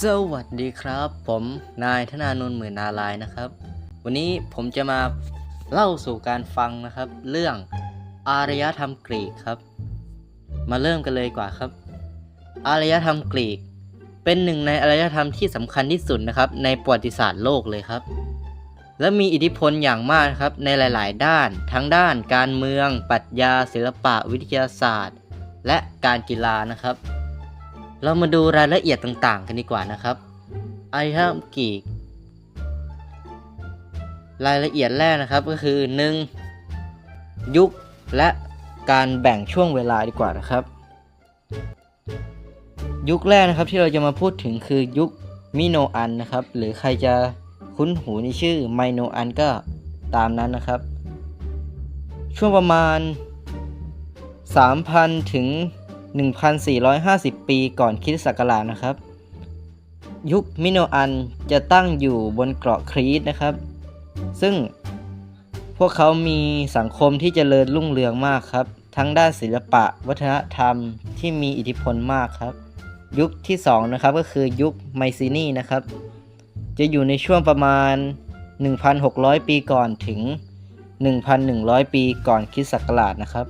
สวัสดีครับ ผมนายธนานนท์หมื่นนาลายนะครับ วันนี้ผมจะมาเล่าสู่การฟังนะครับ เรื่องอารยธรรมกรีกครับ มาเริ่มกันเลยกว่าครับ อารยธรรมกรีก เป็นหนึ่งในอารยธรรมที่สำคัญที่สุดนะครับ ในประวัติศาสตร์โลกเลยครับ และมีอิทธิพลอย่างมากครับในหลาย ๆ ด้าน ทั้งด้านการเมือง ปรัชญา ศิลปะ วิทยาศาสตร์ และการกีฬานะครับ เรามาดูรายละเอียดต่างๆ กันดีกว่านะครับอารยธรรมกีรายละเอียดแรกนะครับก็คือ 1. ยุคและการแบ่งช่วงเวลาดีกว่านะครับ ยุคแรกนะครับที่เราจะมาพูดถึงคือยุคมิโนอันนะครับ หรือใครจะคุ้นหูในชื่อไมโนอันก็ตามนั้นนะครับ ช่วงประมาณ 3,000 ถึง 1,450 ปีก่อนคริสต์ศักราชนะครับ ยุคมิโนอันจะตั้งอยู่บนเกาะครีตนะครับ ซึ่งพวกเขามีสังคมที่เจริญรุ่งเรืองมากครับ ทั้งด้านศิลปะ วัฒนธรรมที่มีอิทธิพลมากครับ ยุคที่2นะครับก็คือยุคไมซินีนะครับ จะอยู่ในช่วงประมาณ 1,600 ปีก่อนถึง 1,100 ปีก่อนคริสต์ศักราชนะครับ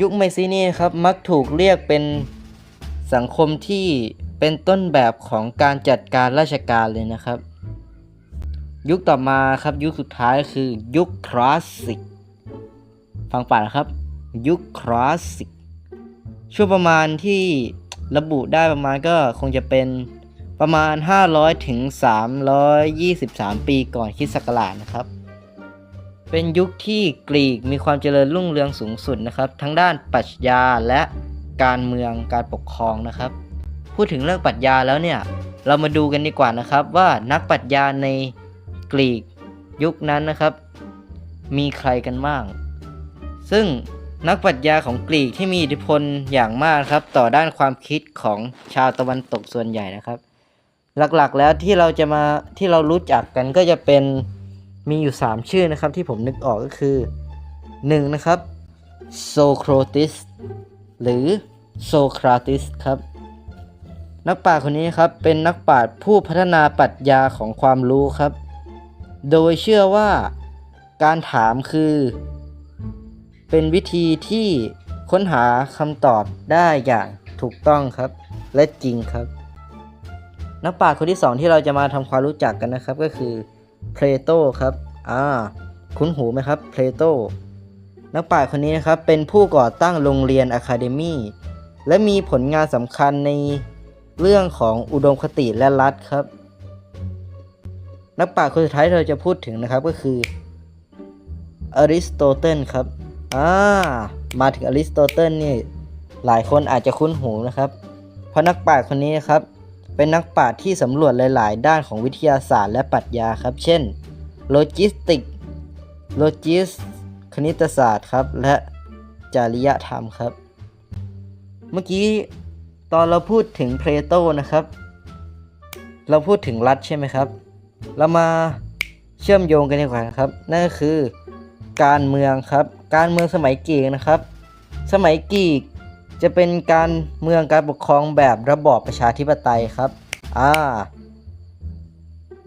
ยุคไมซินี่ครับมักถูกเรียกเป็นสังคมที่เป็นต้นแบบของการจัดการราชการเลยนะครับ ยุคต่อมาครับยุคสุดท้ายคือยุคคลาสสิกฟังป่านะครับ ยุคคลาสสิกช่วงประมาณที่ระบุได้ประมาณก็คงจะเป็นประมาณ 500 ถึง 323 ปีก่อนคริสต์ศักราชนะครับ เป็นยุคที่กรีกมีความเจริญรุ่งเรืองสูงสุดนะครับ ทั้งด้านปรัชญาและการเมืองการปกครองนะครับ พูดถึงเรื่องปรัชญาแล้วเนี่ย เรามาดูกันดีกว่านะครับว่านักปรัชญาในกรีกยุคนั้นนะครับ มีใครกันบ้าง ซึ่งนักปรัชญาของกรีกที่มีอิทธิพลอย่างมากครับ ต่อด้านความคิดของชาวตะวันตกส่วนใหญ่นะครับ หลักๆแล้วที่เราจะมาที่เรารู้จักกันก็จะเป็น มีอยู่ 3 ชื่อนะครับที่ผมนึกออกก็คือ 1. นะครับโซโครติสหรือโซคราติสครับ นักปราชญ์คนนี้ครับเป็นนักปราชญ์ผู้พัฒนาปรัชญาของความรู้ครับ โดยเชื่อว่าการถามคือ เป็นวิธีที่ค้นหาคำตอบได้อย่างถูกต้องครับ และจริงครับ นักปราชญ์คนที่สองที่เราจะมาทำความรู้จักกันนะครับก็คือ เพลโตครับอ่าคุ้นหูไหมครับเพลโตนักปราชญ์คนนี้นะครับเป็นผู้ก่อตั้งโรงเรียนอะคาเดมีและมีผลงานสำคัญในเรื่องของอุดมคติและรัฐครับ นักปราชญ์คนสุดท้ายที่เราจะพูดถึงนะครับก็คืออริสโตเติลครับอ่ามาถึงอริสโตเติลนี่หลายคนอาจจะคุ้นหูนะครับ เพราะนักปราชญ์คนนี้นครับ เป็นนักปราชญ์ที่สำรวจหลาย ๆ ด้านของวิทยาศาสตร์และปรัชญาครับ เช่น โลจิสติก โลจิส คณิตศาสตร์ครับ และจริยธรรมครับ เมื่อกี้ตอนเราพูดถึงเพลโตนะครับ เราพูดถึงรัฐใช่ไหมครับ เรามาเชื่อมโยงกันดีกว่านะครับ นั่นก็คือการเมืองครับ การเมืองสมัยกรีกนะครับ สมัยกรีก จะเป็นการเมืองการปกครองแบบระบอบประชาธิปไตยครับอ่า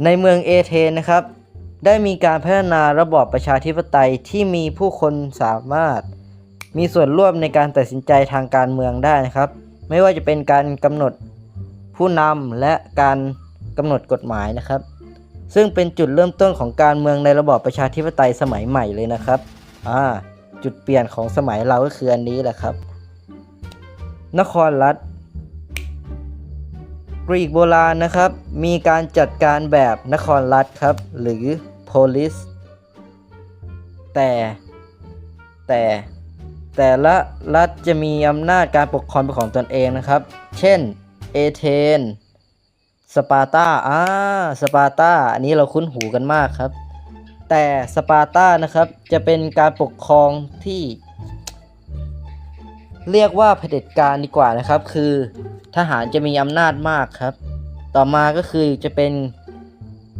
ในเมืองเอเธนนะครับ ได้มีการพัฒนาระบอบประชาธิปไตยที่มีผู้คนสามารถ มีส่วนร่วมในการตัดสินใจทางการเมืองได้นะครับ ไม่ว่าจะเป็นการกำหนดผู้นำและการกำหนดกฎหมายนะครับ ซึ่งเป็นจุดเริ่มต้นของการเมืองในระบอบประชาธิปไตยสมัยใหม่เลยนะครับอ่าจุดเปลี่ยนของสมัยเราก็คืออันนี้แหละครับ นครรัฐกรีกโบราณนะครับ มีการจัดการแบบนครรัฐครับ หรือ polis แต่แต่แต่ละรัฐจะมีอำนาจการปกครองเป็นของตนเองนะครับ เช่น เอเธน สปาร์ตาอ่า สปาร์ตา อันนี้เราคุ้นหูกันมากครับ แต่สปาร์ตานะครับ จะเป็นการปกครองที่ เรียกว่าเผด็จการดีกว่านะครับ คือทหารจะมีอำนาจมากครับ ต่อมาก็คือจะเป็น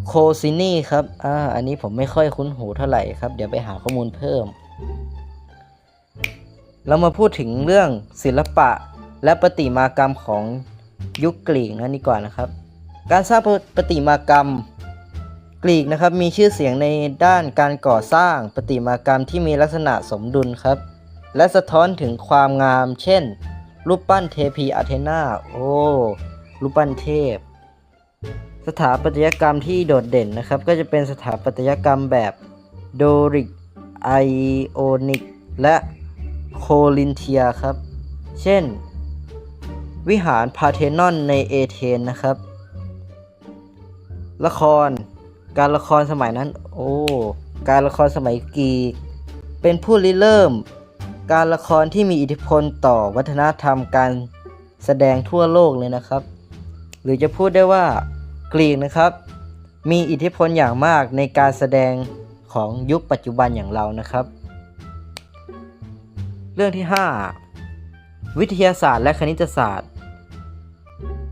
โคซินีครับอ่าอันนี้ผมไม่ค่อยคุ้นหูเท่าไหร่ครับ เดี๋ยวไปหาข้อมูลเพิ่ม เรามาพูดถึงเรื่องศิลปะและประติมากรรมของยุคกรีกนั้นดีกว่านะครับ การสร้างประติมากรรมกรีกนะครับมีชื่อเสียงในด้านการก่อสร้างประติมากรรมที่มีลักษณะสมดุลครับ และสะท้อนถึงความงาม เช่น รูปปั้นเทพีอาเทนาโอ้รูปปั้นเทพ สถาปัตยกรรมที่โดดเด่นนะครับ ก็จะเป็นสถาปัตยกรรมแบบโดริกไอโอนิก และโคลินเทียครับ เช่น วิหารพาเทนอนในเอเธนนะครับ ละคร การละครสมัยนั้น โอ้ การละครสมัยกรีก เป็นผู้ริเริ่ม การละครที่มีอิทธิพลต่อวัฒนธรรมการแสดงทั่วโลกเลยนะครับ หรือจะพูดได้ว่ากรีกนะครับ มีอิทธิพลอย่างมากในการแสดงของยุคปัจจุบันอย่างเรานะครับ เรื่องที่ 5 วิทยาศาสตร์และคณิตศาสตร์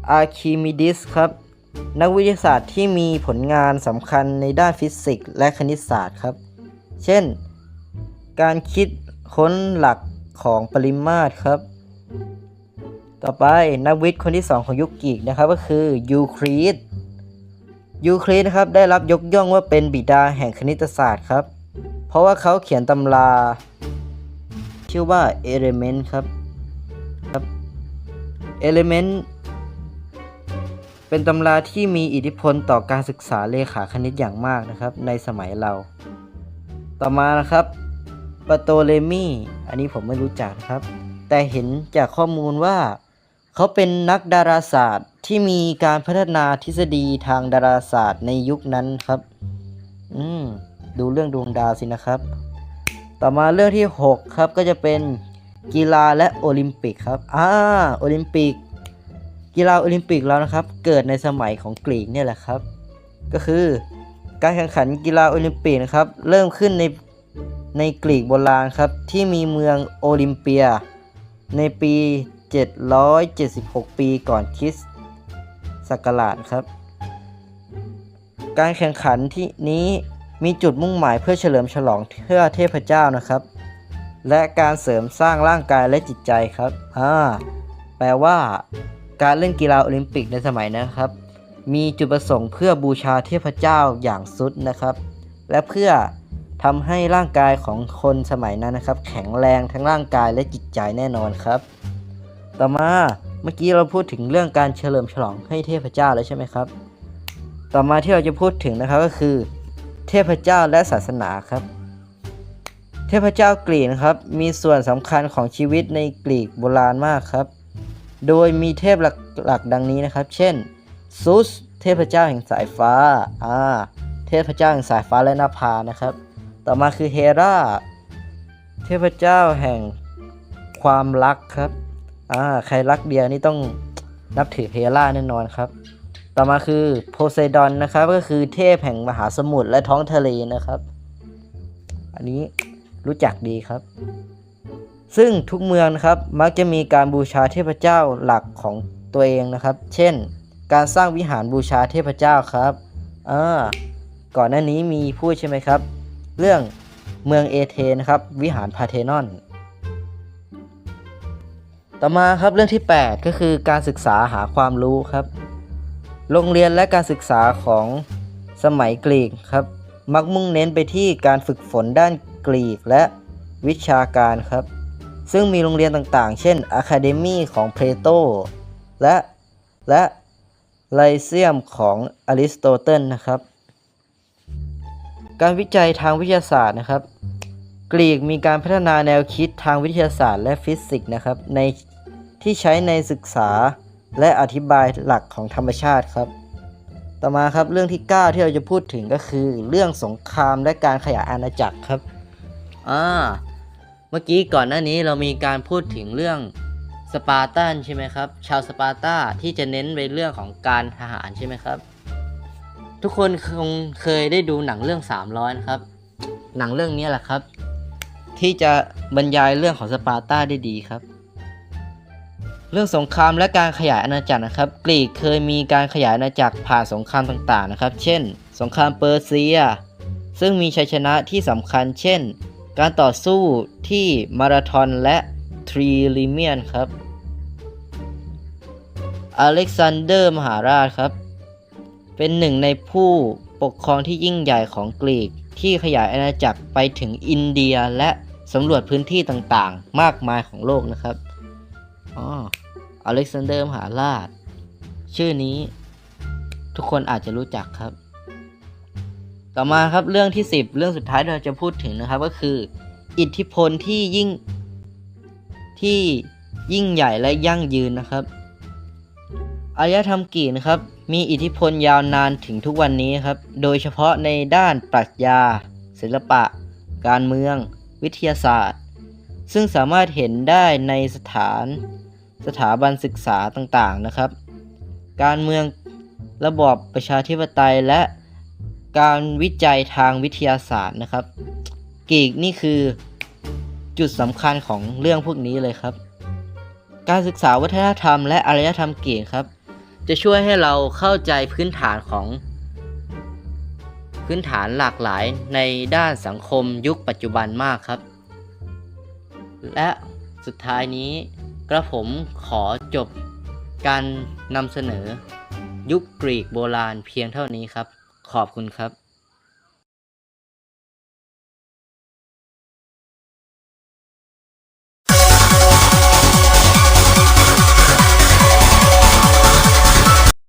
อาร์คิมิดิสครับ นักวิทยาศาสตร์ที่มีผลงานสำคัญในด้านฟิสิกส์และคณิตศาสตร์ครับ เช่น การคิด ค้นหลักของปริมาตรครับ ต่อไปนักวิทย์คนที่ 2 ของยุคกรีกนะครับก็คือยูคลิดยูคลิดนะครับได้รับยกย่องว่าเป็นบิดาแห่งคณิตศาสตร์ครับ เพราะว่าเขาเขียนตำรา ชื่อว่า Element ครับครับ Element เป็นตำราที่มีอิทธิพลต่อการศึกษาเลขาคณิตอย่างมากนะครับ ในสมัยเรา ต่อมานะครับ ปาโตเลมีอันนี้ผมไม่รู้จักนะครับ แต่เห็นจากข้อมูลว่า เขาเป็นนักดาราศาสตร์ที่มีการพัฒนาทฤษฎีทางดาราศาสตร์ในยุคนั้นครับ อืม ดูเรื่องดวงดาวสินะครับ ต่อมาเรื่องที่ 6 ครับก็จะเป็นกีฬาและโอลิมปิกครับ อ่า โอลิมปิก กีฬาโอลิมปิกแล้วนะครับ เกิดในสมัยของกรีกเนี่ยแหละครับ ก็คือ การแข่งขันกีฬาโอลิมปิกนะครับ เริ่มขึ้นใน ในกรีกโบราณครับ ที่มีเมืองโอลิมเปีย ในปี 776 ปีก่อนคริสต์ศักราชครับ การแข่งขันที่นี้มีจุดมุ่งหมายเพื่อเฉลิมฉลองเพื่อเทพเจ้านะครับ และการเสริมสร้างร่างกายและจิตใจครับอ่าแปลว่า การเล่นกีฬาโอลิมปิกในสมัยนั้นครับ มีจุดประสงค์เพื่อบูชาเทพเจ้าอย่างสุดนะครับ และเพื่อ ทำให้ร่างกายของคนสมัยนั้นนะครับ แข็งแรงทั้งร่างกายและจิตใจแน่นอนครับ ต่อมาเมื่อกี้เราพูดถึงเรื่องการเฉลิมฉลองให้เทพเจ้าแล้วใช่ไหมครับ ต่อมาที่เราจะพูดถึงนะครับก็คือ เทพเจ้าและศาสนาครับ เทพเจ้ากรีกนะครับมีส่วนสำคัญของชีวิตในกรีกโบราณมากครับ โดยมีเทพหลักๆดังนี้นะครับ เช่นซุสเทพเจ้าแห่งสายฟ้าอ่าเทพเจ้าแห่งสายฟ้าและนภานะครับ ต่อมาคือเฮราเทพเจ้าแห่งความรักครับ อ่า ใครรักเดียวนี่ต้องนับถือเฮราแน่นอนครับ ต่อมาคือโพไซดอนนะครับ ก็คือเทพแห่งมหาสมุทรและท้องทะเลนะครับ อันนี้รู้จักดีครับ ซึ่งทุกเมืองนะครับมักจะมีการบูชาเทพเจ้าหลักของตัวเองนะครับ เช่น การสร้างวิหารบูชาเทพเจ้าครับ อ่า ก่อนหน้านี้มีพูดใช่ไหมครับ เรื่องเมืองเอเธนครับวิหารพาเทนอน ต่อมาครับเรื่องที่ 8 ก็คือการศึกษาหาความรู้ครับ โรงเรียนและการศึกษาของสมัยกรีกครับ มักมุ่งเน้นไปที่การฝึกฝนด้านกรีกและวิชาการครับ ซึ่งมีโรงเรียนต่างๆ เช่นอะคาเดมีของเพลโตและและไลเซียมของอริสโตเติลนะครับ การวิจัยทางวิทยาศาสตร์นะครับ กรีกมีการพัฒนาแนวคิดทางวิทยาศาสตร์และฟิสิกส์นะครับในที่ใช้ในศึกษาและอธิบายหลักของธรรมชาติครับ ต่อมาครับเรื่องที่ 9 ที่เราจะพูดถึงก็คือ เรื่องสงครามและการขยายอาณาจักรครับอ่าเมื่อกี้ก่อนหน้านี้เรามีการพูดถึงเรื่องสปาร์ตันใช่ไหมครับ ชาวสปาร์ตาที่จะเน้นไปเรื่องของการทหารใช่ไหมครับ ทุกคนคงเคยได้ดูหนังเรื่อง 300 นะครับ หนังเรื่องนี้แหละครับ ที่จะบรรยายเรื่องของสปาร์ตาได้ดีครับ เรื่องสงครามและการขยายอาณาจักรนะครับ กรีกเคยมีการขยายอาณาจักรผ่านสงครามต่างๆนะครับ เช่น สงครามเปอร์เซีย ซึ่งมีชัยชนะที่สำคัญ เช่น การต่อสู้ที่มาราธอนและทรีลิเมียนครับอเล็กซานเดอร์มหาราชครับ เป็นหนึ่งในผู้ปกครองที่ยิ่งใหญ่ของกรีก ที่ขยายอาณาจักรไปถึงอินเดียและสำรวจพื้นที่ต่างๆ มากมายของโลกนะครับอ๋ออเล็กซานเดอร์มหาราช ชื่อนี้ทุกคนอาจจะรู้จักครับ ต่อมาครับเรื่องที่ 10 เรื่องสุดท้ายที่เราจะพูดถึงนะครับก็คือ อิทธิพลที่ยิ่งที่ยิ่งใหญ่และยั่งยืนนะครับ อารยธรรมกรีกนะครับ มีอิทธิพลยาวนานถึงทุกวันนี้ครับ โดยเฉพาะในด้านปรัชญา ศิลปะ การเมือง วิทยาศาสตร์ ซึ่งสามารถเห็นได้ในสถาน สถาบันศึกษาต่างๆนะครับ การเมืองระบอบประชาธิปไตยและการวิจัยทางวิทยาศาสตร์นะครับกรีกนี่คือจุดสำคัญของเรื่องพวกนี้เลยครับ การศึกษาวัฒนธรรมและอารยธรรมกรีกครับ จะช่วยให้เราเข้าใจพื้นฐานของ พื้นฐานหลากหลายในด้านสังคมยุคปัจจุบันมากครับ และสุดท้ายนี้กระผมขอจบการนำเสนอ ยุคกรีกโบราณเพียงเท่านี้ครับ ขอบคุณครับ